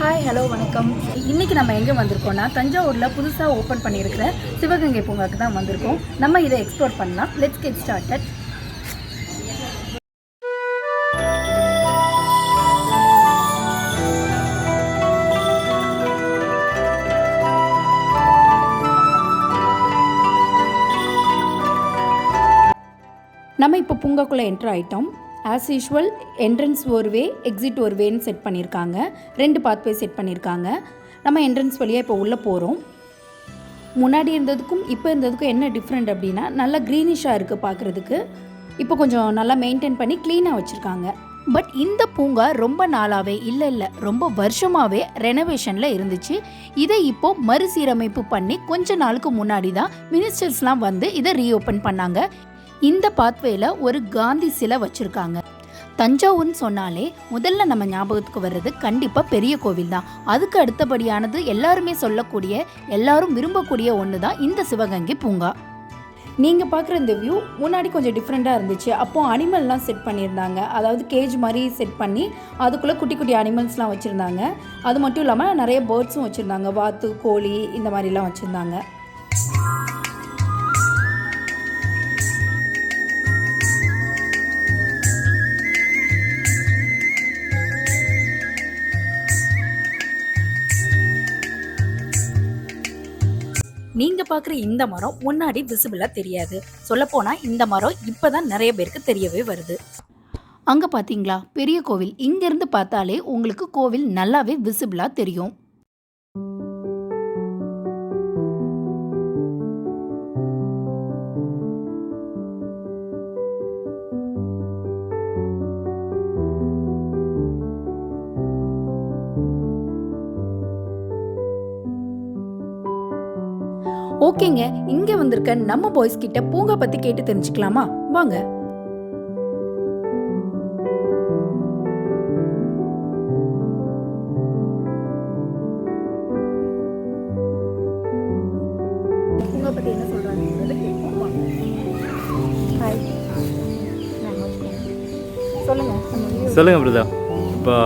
Hi hello வணக்கம். இன்னைக்கு நம்ம எங்கே வந்திருக்கோம்னா தஞ்சாவூரில் புதுசாக ஓப்பன் பண்ணியிருக்கிற சிவகங்கை பூங்காவுக்கு தான் வந்திருக்கோம். நம்ம இதை எக்ஸ்ப்ளோர் பண்ணலாம். லெட்ஸ் கெட் ஸ்டார்டட் நம்ம இப்போ பூங்காக்குள்ளே என்ட்ரு ஆயிட்டோம். ஆஸ் யூஷுவல் என்ட்ரன்ஸ் ஒரு வே எக்ஸிட் ஒரு வேன்னு செட் பண்ணியிருக்காங்க ரெண்டு பாத்வே செட் பண்ணியிருக்காங்க நம்ம என்ட்ரன்ஸ் வழியாக இப்போ உள்ளே போகிறோம் முன்னாடி இருந்ததுக்கும் இப்போ இருந்ததுக்கும் என்ன டிஃப்ரெண்ட் அப்படின்னா நல்லா க்ரீனிஷாக இருக்குது பார்க்குறதுக்கு இப்போ கொஞ்சம் நல்லா மெயின்டைன் பண்ணி க்ளீனாக வச்சுருக்காங்க. பட் இந்த பூங்கா ரொம்ப நாளாகவே இல்லை இல்லை ரொம்ப வருஷமாகவே ரெனோவேஷனில் இருந்துச்சு. இதை இப்போ மறுசீரமைப்பு பண்ணி கொஞ்ச நாளுக்கு முன்னாடி தான் மினிஸ்டர்ஸ்லாம் வந்து இதை ரீஓப்பன் பண்ணாங்க. இந்த பாத்வேல ஒரு காந்தி சிலை வச்சுருக்காங்க. தஞ்சாவூர்னு சொன்னாலே முதல்ல நம்ம ஞாபகத்துக்கு வர்றது கண்டிப்பாக பெரிய கோவில் தான். அதுக்கு அடுத்தபடியானது எல்லாருமே சொல்லக்கூடிய எல்லாரும் விரும்பக்கூடிய ஒன்று தான் இந்த சிவகங்கை பூங்கா. நீங்கள் பார்க்குற இந்த வியூ முன்னாடி கொஞ்சம் டிஃப்ரெண்ட்டாக இருந்துச்சு. அப்போது அனிமல்லாம் செட் பண்ணியிருந்தாங்க. அதாவது கேஜ் மாதிரி செட் பண்ணி அதுக்குள்ளே குட்டி குட்டி அனிமல்ஸ்லாம் வச்சுருந்தாங்க. அது மட்டும் இல்லாமல் நிறைய பேர்ட்ஸும் வச்சுருந்தாங்க. வாத்து கோழி இந்த மாதிரிலாம் வச்சுருந்தாங்க. நீங்க பார்க்குற இந்த மரம் முன்னாடி விசிபிளா தெரியாது. சொல்லப்போனால் இந்த மரம் இப்பதான் நிறைய பேருக்கு தெரியவே வருது. அங்க பாத்தீங்களா? பெரிய கோவில். இங்க இருந்து பார்த்தாலே உங்களுக்கு கோவில் நல்லாவே விசிபிளா தெரியும். ஓகேங்க இங்க வந்திருக்க நம்ம பாய்ஸ் கிட்ட பூங்கா பத்தி கேட்டு தெரிஞ்சுக்கலாமா? வாங்க. பூங்கா பத்தி என்ன சொல்றாங்க? ஹாய் சொல்லுங்க சொல்லுங்கள் பிரதா இப்போ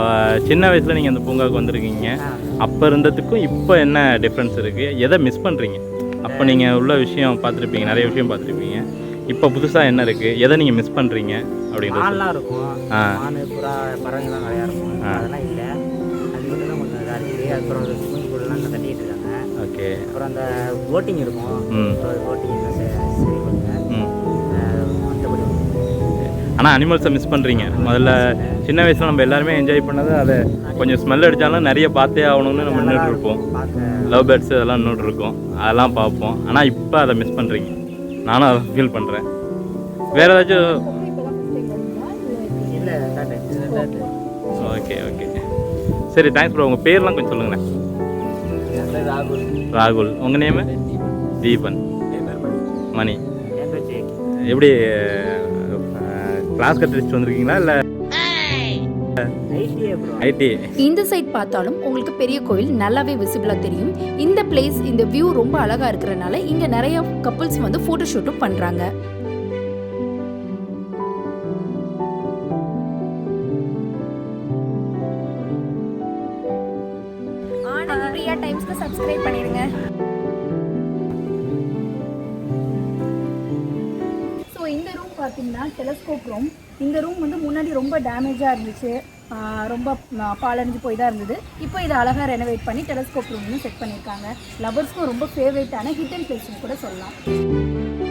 சின்ன வயசில் நீங்கள் அந்த பூங்காவுக்கு வந்திருக்கீங்க. அப்போ இருந்ததுக்கும் இப்போ என்ன டிஃப்ரென்ஸ் இருக்குது எதை மிஸ் பண்ணுறீங்க அப்போ நீங்கள் உள்ள விஷயம் பார்த்துருப்பீங்க நிறைய விஷயம் பார்த்துருப்பீங்க. இப்போ புதுசாக என்ன இருக்குது எதை நீங்கள் மிஸ் பண்ணுறீங்க அப்படின்றது இருக்கும். ஆ. புறா பறவைலாம் நிறையா இருக்கும். அதெல்லாம் இல்லை. அது மட்டும் தான் கொஞ்சம் இதாக இருக்குது. அதுக்கப்புறம் அந்த ஸ்விம்மிங் பூல்லாம் இன்னும் கட்டிக்கிட்டு இருக்காங்க. ஓகே. அப்புறம் அந்த போட்டிங் இருக்கும். ம். போட்டிங் சரி சரி பண்ணுங்க ம். மற்றபடி ஆனால் அனிமல்ஸை மிஸ் பண்ணுறீங்க முதல்ல சின்ன வயசில் நம்ம எல்லாருமே என்ஜாய் பண்ணது அதை கொஞ்சம் ஸ்மெல் அடித்தாலும் நிறைய பார்த்தே ஆகணும்னு நம்ம நின்றுட்டு இருப்போம். லவ் பேர்ட்ஸ் அதெல்லாம் நின்றுட்டு இருக்கோம். அதெல்லாம் பார்ப்போம். ஆனால் இப்போ அதை மிஸ் பண்ணுறீங்க நானும் அதை ஃபீல் பண்ணுறேன் வேறு ஏதாச்சும்? இல்லை ஓகே ஓகே சரி தேங்க்ஸ் ப்ரோ உங்கள் பேர்லாம் கொஞ்சம் சொல்லுங்களேன். ராகுல். ராகுல் உங்கள் நேமு தீபன். மணி. எப்படி கிளாஸ் கற்றுட்டு வந்திருக்கீங்களா? இல்லை? ஐடிஏ ப்ரோ ஐடி இந்த சைட் பார்த்தாலும் உங்களுக்கு பெரிய கோவில் நல்லாவே விசிபிளா தெரியும். இந்த பிளேஸ் இந்த வியூ ரொம்ப அழகா இருக்கிறனால இங்க நிறைய கப்புள்ஸ் வந்து போட்டோ ஷூட்டும் பண்றாங்க. ஆனந்த் பிரியா டைம்ஸ்க்கு சப்ஸ்கிரைப் பண்ணிடுங்க. பார்த்தீங்கன்னா டெலஸ்கோப் ரூம் இந்த ரூம் வந்து முன்னாடி ரொம்ப டேமேஜாக இருந்துச்சு. ரொம்ப ஆஹ் போய் தான் இருந்தது. இப்போ இதை அழகாக ரெனோவேட் பண்ணி டெலஸ்கோப் ரூம்னு செட் பண்ணியிருக்காங்க லவர்ஸ்க்கும் ரொம்ப ஃபேவரட்டான அண்ட் பிளேஸ்னு கூட சொல்லலாம்.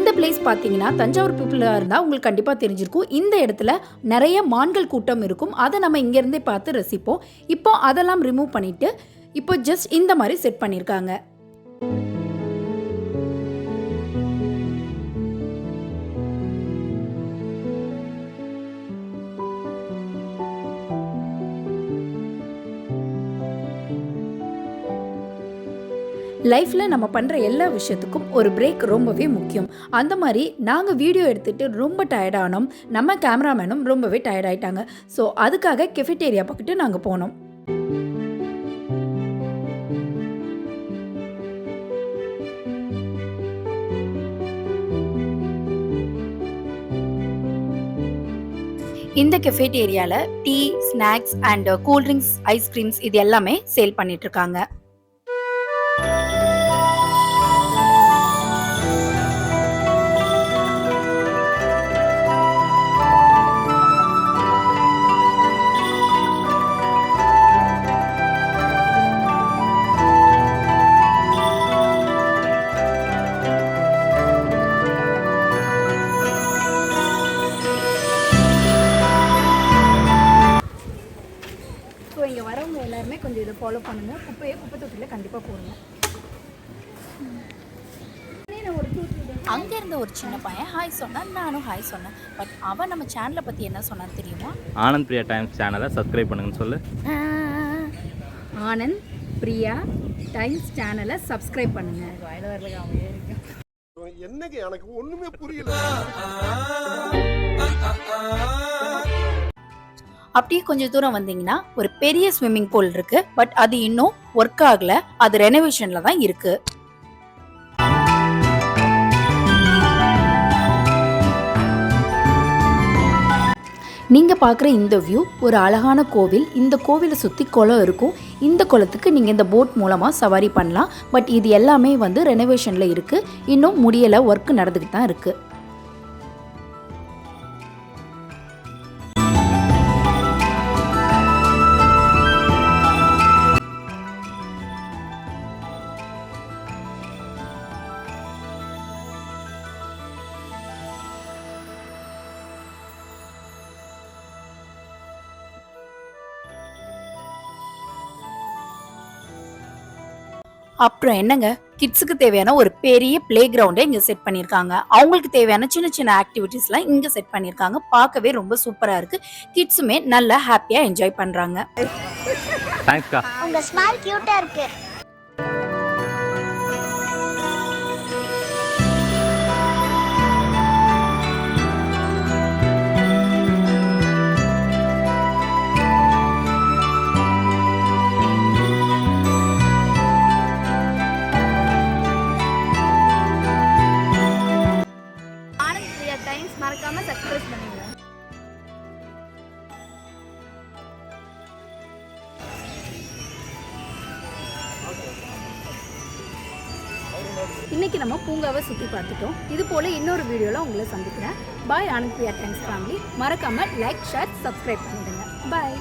இந்த பிளேஸ் பார்த்தீங்கன்னா தஞ்சாவூர் பீப்புளாக இருந்தால் உங்களுக்கு கண்டிப்பாக தெரிஞ்சிருக்கும். இந்த இடத்துல நிறைய மான்கள் கூட்டம் இருக்கும். அதை நம்ம இங்கேருந்தே பார்த்து ரசிப்போம். இப்போ அதெல்லாம் ரிமூவ் பண்ணிவிட்டு இப்போ ஜஸ்ட் இந்த மாதிரி செட் பண்ணியிருக்காங்க லைஃப்பில் நம்ம பண்ணுற எல்லா விஷயத்துக்கும் ஒரு பிரேக் ரொம்பவே முக்கியம். அந்த மாதிரி நாங்கள் வீடியோ எடுத்துகிட்டு ரொம்ப டயர்டானோம் நம்ம கேமராமேனும் ரொம்பவே டயர்டாயிட்டாங்க ஸோ அதுக்காக கெஃபிட்டேரியா பக்கிட்டு நாங்கள் போனோம். இந்த கெஃபேட்டேரியாவில் tea snacks and cool drinks ice creams இது எல்லாமே சேல் பண்ணிட்டு இருக்காங்க. அங்கே இருந்த ஒரு சின்ன பையன் ஹாய் சொன்னான். நானும் ஹாய் சொன்னேன். பட் அவன் நம்ம சேனலை பற்றி என்ன சொன்னான்னு தெரியுமா? ஆனந்த் பிரியா டைம்ஸ் சேனலை சப்ஸ்கிரைப் பண்ணுங்கன்னு சொல்லு. ஆனந்த் பிரியா டைம்ஸ் சேனலை சப்ஸ்கிரைப் பண்ணுங்க. என்னங்க எனக்கு ஒண்ணுமே புரியல. அப்படியே கொஞ்சம் தூரம் வந்தீங்கன்னா ஒரு பெரிய ஸ்விம்மிங் பூல் இருக்கு. பட் அது இன்னும் ஒர்க் ஆகல. அது ரெனோவேஷன்ல தான் இருக்கு. நீங்கள் பார்க்குற இந்த வியூ ஒரு அழகான கோவில். இந்த கோவிலை சுற்றி குளம் இருக்கும். இந்த குளத்துக்கு நீங்கள் இந்த போட் மூலமாக சவாரி பண்ணலாம். பட் இது எல்லாமே வந்து ரெனோவேஷனில் இருக்குது இன்னும் முடியலை ஒர்க் நடந்துக்கிட்டு தான் இருக்குது அப்புறம் என்னங்க? கிட்ஸுக்கு தேவையான ஒரு பெரிய பிளே கிரவுண்டை இங்கே செட் பண்ணியிருக்காங்க அவங்களுக்கு தேவையான சின்ன சின்ன ஆக்டிவிட்டீஸ்லாம் இங்கே செட் பண்ணியிருக்காங்க பார்க்கவே ரொம்ப சூப்பராக இருக்குது கிட்ஸுமே நல்லா ஹாப்பியாக என்ஜாய் பண்ணுறாங்க டைம்ஸ் மறக்காம சப்ஸ்கிரைப் பண்ணுங்க இன்னைக்கு நம்ம பூங்காவை சுற்றி பார்த்துட்டோம். இது போல் இன்னொரு வீடியோவில் உங்களை சந்திக்கிறேன். பாய் அனுப்பியா பிரியா டைம்ஸ் ஃபேமிலி மறக்காமல் லைக் ஷேர் சப்ஸ்கிரைப் பண்ணிடுங்க. பாய்